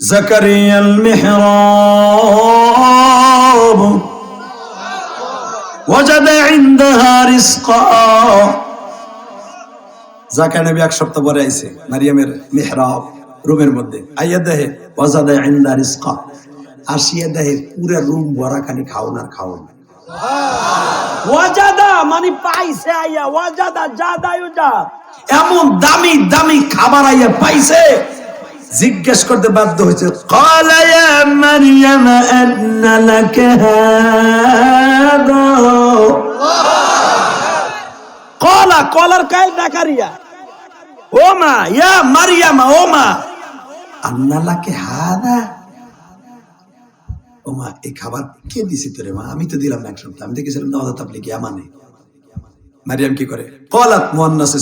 زكريا المحراب وجد عندها رزقا জাকা নবী এক সপ্তাহ পরে আইছে মারিয়ামের মিহরাব রুমের মধ্যে আইয়া দেহে ওয়াজাদা ইন্দা রিজকা আসিয়া দেহে পুরা রুম ভরা খালি খাওন আর খাওন ওয়াজাদা মানে পাইছে আইয়া ওয়াজাদা জাদা ইউজা এমন দামি দামি খাবার আইয়া পাইছে জিজ্ঞেস করতে বাধ্য হয়েছে, কলা কলার কায় ডাকারিয়া ও মা ইয়া মারিয়ামা ও মা আন্নালাকে হাদা? ও মা এই খাবার কে দিছি তোরে, মা? আমি তো দিলাম না এক সপ্তাহ আমি দেখেছিলাম আমানে মারিয়াম কি করে? কলাত মুয়ান্নাসে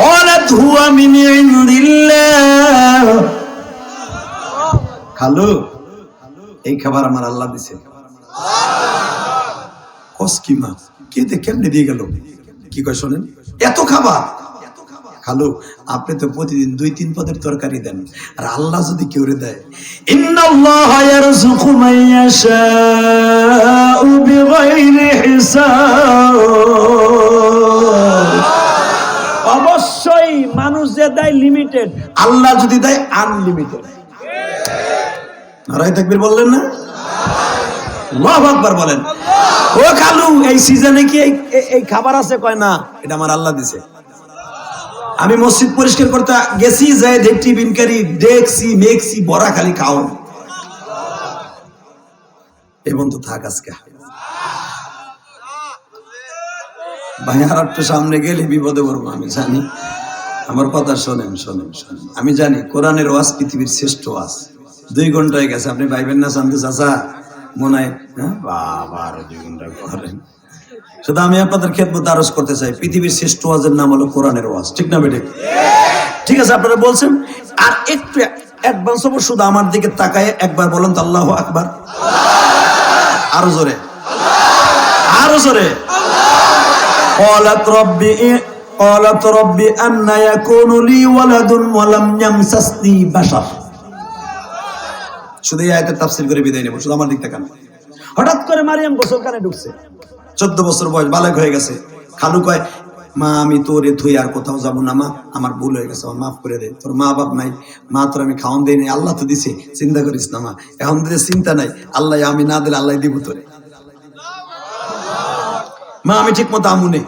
কলাত হুয়া মিন ইনদিল্লাহ খালু, এই খাবার আমার আল্লাহ দিছে। কস কি কে কেমনে দিয়ে গেল? কি কয় শোনেন? এত খাবার। খালু, আপনি তো প্রতিদিন দুই, তিন পদের তরকারি দেন। আর আল্লাহ যদি কেউ দেয় ইন্নাল্লাহ ইয়ারযুকু মান ইয়াশাউ বিগাইরি হিসাব। দেয় লিমিটেড আল্লাহ যদি দেয় আনলিমিটেড নারায় বললেন না? বলেন। ও এই সিজনে কি এই খাবার আছে? কয় না। এটা আমার আল্লাহ দিছে। আমি মসজিদ পরিষ্কার করতে গেছি, যাই দেখছি বিনকারি দেখছি মেঘছি বড়া খালি খাও। এবং তো থাক আজকে। ভাই, আর একটু সামনে গেলে বিপদে পড়ব আমি, জানি। আমার কথা শোনেন শোনেন শোনেন আমি জানি কোরআনের ওয়াজ পৃথিবীর শ্রেষ্ঠ ওয়াজ দুই ঘন্টা হয়ে গেছে আপনি পাইবেন না শান্ত চাচা মনে হয় হ্যাঁ বাবা আরো দুই ঘন্টা করেন শুধু আমি আপনাদের খেদমত আরজ করতে চাই পৃথিবীর শ্রেষ্ঠ ওয়াজের নাম হলো কোরআনের ওয়াজ ঠিক না বেটে ঠিক আছে আপনারা বলছেন আর একটু অ্যাডভান্স হবো শুধু আমার দিকে তাকায় একবার বলেন তো আল্লাহ আকবার আরো জোরে আরো জোরে قالت ربي قالت ربي أن يكون لي ولد ولم يمسسني بشر শুধু এই আয়াতের তাফসীর করে বিদায় নেব শুধু আমার দিক তাকান হঠাৎ করে মারিয়াম গোসল কানে ঢুকছে চোদ্দ বছর বয়স বালক হয়ে গেছে খালু কয় মা আমি তোরে থুই আর কোথাও যাব না মা আমার ভুল হয়ে গেছে আমার মাফ করে দে তোর মা বাপ নাই মা তোর আমি খাওয়ান দেই নাই আল্লাহ তো দিছে চিন্তা করিস না মা এখন তোদের চিন্তা নাই আল্লাহ আমি না দিলে আল্লাহ দিব তোরে মা আমি ঠিক মতো আমুনে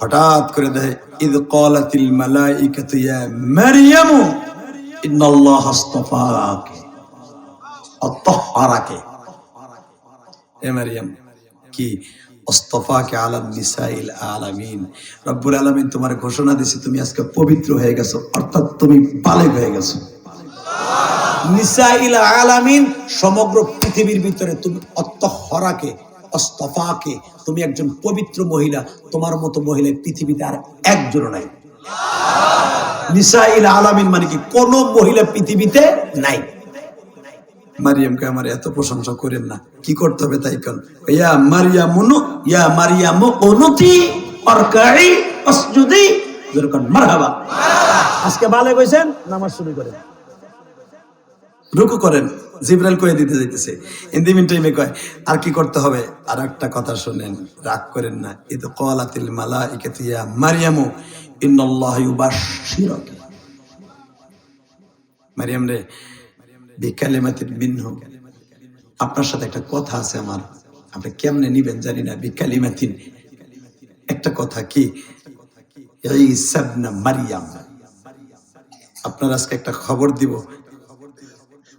হঠাৎ করে দেয় ইদ কলাতিল মালাইকাতু ইয়া মারইয়ামু ইন্নাল্লাহ আস্তাফাকে আত্তাহহারাকে এ মারিয়াম কি? অস্তফাকে আলাম নিসাইল আলামিন রব্বুল আলামিন তোমার ঘোষণা দিছে তুমি আজকে পবিত্র হয়ে গেছো, অর্থাৎ তুমি বালেগ হয়ে গেছো। নিসাইল আলামিন সমগ্র পৃথিবীর ভিতরে তুমি অত্তহরাকে অস্তফাকে তুমি একজন পবিত্র মহিলা, তোমার মতো মহিলা পৃথিবীতে আর একজন নাই। নিসাইল আলামিন মানে কি, কোন মহিলা পৃথিবীতে নাই। মারিয়ামকে আমার এত প্রশংসা করেন না, কি করতে হবে তাই কন। ইয়া মারিয়ামুনু, ইয়া মারিয়ামু অনুতি অরকাই অসজুদি মারহাবা। আজকে ভালো কইছেন নামাজ শুরু করেন। রুকু করেন, জিব্রাইল কয়ে দিতে যাইতেছে। ইন মিন টাইমে কয়, আর কি করতে হবে? আর একটা কথা শোনেন, রাগ করেন না। ইদ কলাতিল মালাইকাতু ইয়া মারিয়ামু, ইন্নাল্লাহু ইউবাশশিরুকা মারিয়াম রে, বিকালিমাতিন মিনহু, আপনার সাথে একটা কথা আছে আমার। আপনি কেমনে নিবেন জানি না, বিকালিমাতিন। একটা কথা কি? ঈসা ইবনে মারিয়াম, আপনার আজকে একটা খবর দিব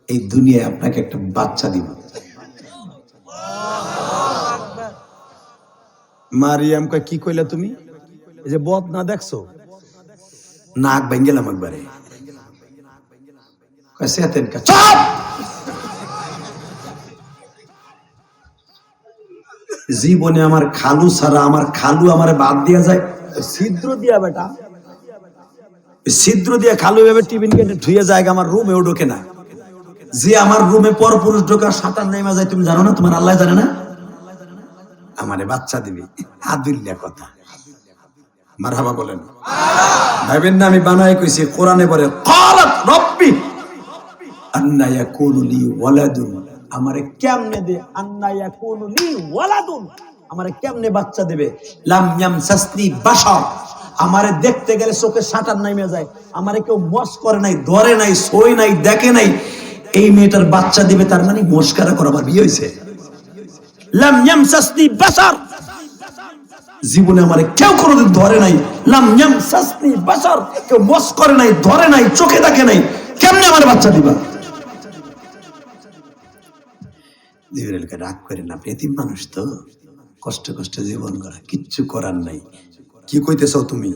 এই দুনিয়ায় আপনাকে একটা বাচ্চা দিব। মারিয়াম কয় কি কইলা তুমি? এই যে বদ না দেখছ? নাক ভেঙ্গেলাম একবারে। সেতেন কা চুপ! জীবনে আমার খালু ছাড়া আমার খালু আমার বাদ দিয়া যায়। ছিদ্র দিয়া বেটা। ছিদ্র দিয়ে খালু এভাবে টিফিন কেটে ধুয়ে যায় আমার রুমেও ঢোকে না। যে আমার রুমে পর পুরুষ ঢোকার সাঁতার নেমা যায়, তুমি জানো না? তোমার আল্লাহ জানে না? আমারে বাচ্চা দিবি। আদুল্লা কথা। মারহাবা বলেন। ভাবেন না, আমি বানায় কইছি, কোরআনে বলে, কালাত রব্বি আন্না ওয়ালাদুন। আমারে কেমনে দে? আন্না ইয়াকুনু লি ওয়ালাদুন। আমারে কেমনে বাচ্চা দেবে? লাম ইয়ামসাসনি বাশার। আমারে দেখতে গেলে চোখে সাঁটার নামে যায়। আমারে কেউ মস করে নাই, ধরে নাই, সই নাই, দেখে নাই। এই মেয়েটার বাচ্চা দিবে, তার মানে মস্কারা করা আমার বিয়ে হয়েছে। জীবনে আমারে কেউ কোনোদিন ধরে নাই। লাম বাশার কেউ মস করে নাই, ধরে নাই, চোখে দেখে নাই। কেমনে আমার বাচ্চা দিবা? রাগ মানুষ তো। কষ্ট কষ্ট জীবন করা কিচ্ছু করার নাই। কি কইতেছ তুমি?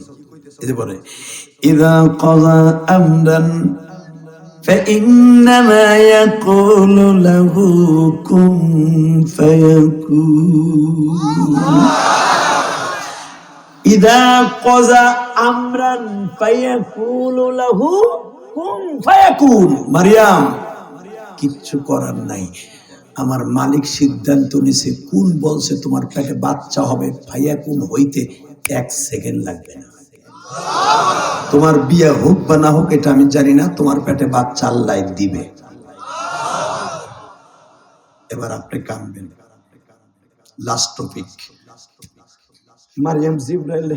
বলে, ইদা আমরান فإنما يقول له كن فيكون ইদা কজা আমরান ফায়াকুলু লাহু কুন ফায়াকুন মারিয়াম কিচ্ছু করার নাই আমার মালিক সিদ্ধান্ত নিছে কোন বলছে তোমার পেটে বাচ্চা হবে ভাইয়া কোন হইতে এক সেকেন্ড লাগবে না তোমার বিয়ে হোক বা না হোক, এটা আমি জানি না, তোমার পেটে বাচ্চা আল্লাহ দিবে। এবার আপনি কানবেন লাস্ট টপিক মারিয়াম জিব্রাইল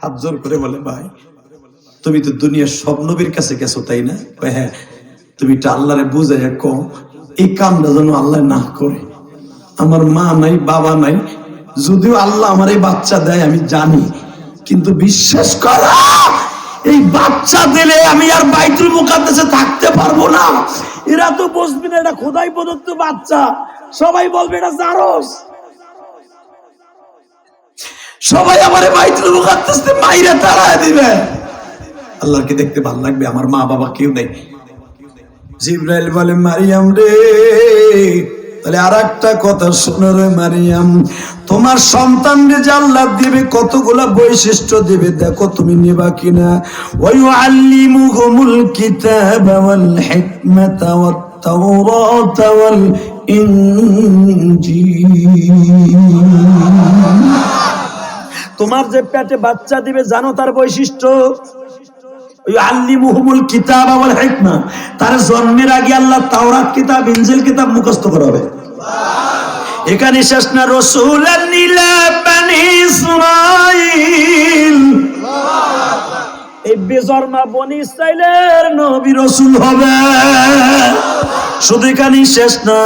হাত জোর করে বলে, ভাই, তুমি তো দুনিয়ার সব নবীর কাছে গেছো, তাই না? হ্যাঁ তুমি এটা আল্লাহরে বুঝাই কম এই কামটা যেন আল্লাহ না করে। আমার মা নাই, বাবা নাই, যদিও আল্লাহ আমার এই বাচ্চা দেয়, আমি জানি কিন্তু বিশ্বাস করা, এই বাচ্চা দিলে আমি আর বাইতুল মুকাদ্দাসে থাকতে পারব না। এরা তো বুঝবে না এটা খোদাই প্রদত্ত বাচ্চা। সবাই বলবে, এটা জারস সবাই আমার বাইতুল মুকাদ্দাসে মাইরা তাড়ায় দিবে। আল্লাহকে দেখতে ভালো লাগবে? আমার মা বাবা কেউ নেই। জিব্রাইল বলে, মারিয়াম রে তাহলে আর একটা কথা শোনো রে মারিয়াম। তোমার সন্তান রে আল্লাহ দিবে, কতগুলা বৈশিষ্ট্য দিবে, দেখো তুমি নিবা কিনা। ওয়াইউআল্লিমুহুমুল কিতাবা ওয়াল হিকমাতা তাওরাতা ওয়াল ইনজিল। তোমার যে পেটে বাচ্চা দিবে, জানো তার বৈশিষ্ট্য? তার জন্মের আগে আল্লাহ তাওরাত কিতাব ইঞ্জিল কিতাব মুখস্থ করাবে। এখানে শেষ না রসুল বানি নবী শুধু শেষ না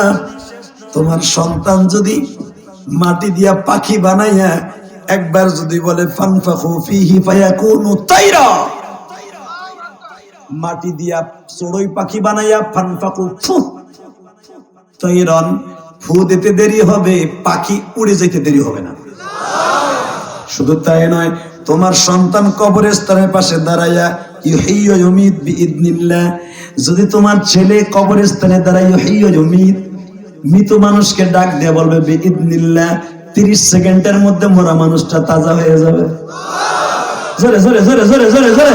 সন্তান যদি মাটি দিয়া পাখি বানাইয়া একবার যদি বলে, ফানফাখু ফিহি ফায়াকুনু তাইরা। মাটি দিয়া চড়ই পাখি বানাইয়া ফানফাকু ফু। তৈরন ফু দিতে দেরি হবে, পাখি উড়ে যেতে দেরি হবে না। শুধু তাই নয়, তোমার সন্তান কবরের স্থানের পাশে দাঁড়াইয়া ইহিয়মিত বিদিনিল্লাহ যদি তোমার ছেলে কবরের স্থানে দাঁড়ায় ইহিয়মিত মৃত মানুষকে ডাক দিয়ে বলবে বিদিনিল্লাহ তিরিশ সেকেন্ডের মধ্যে মরা মানুষটা তাজা হয়ে যাবে। জোরে জোরে জোরে জোরে জোরে জোরে।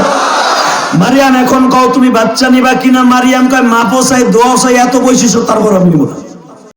মারিয়াম, এখন কও তুমি বাচ্চা নিবা কিনা? মারিয়াম কয়, মা পোসাই দোয়া চাই, এত বৈশিষ্ট্য, তারপর আমি নিব না।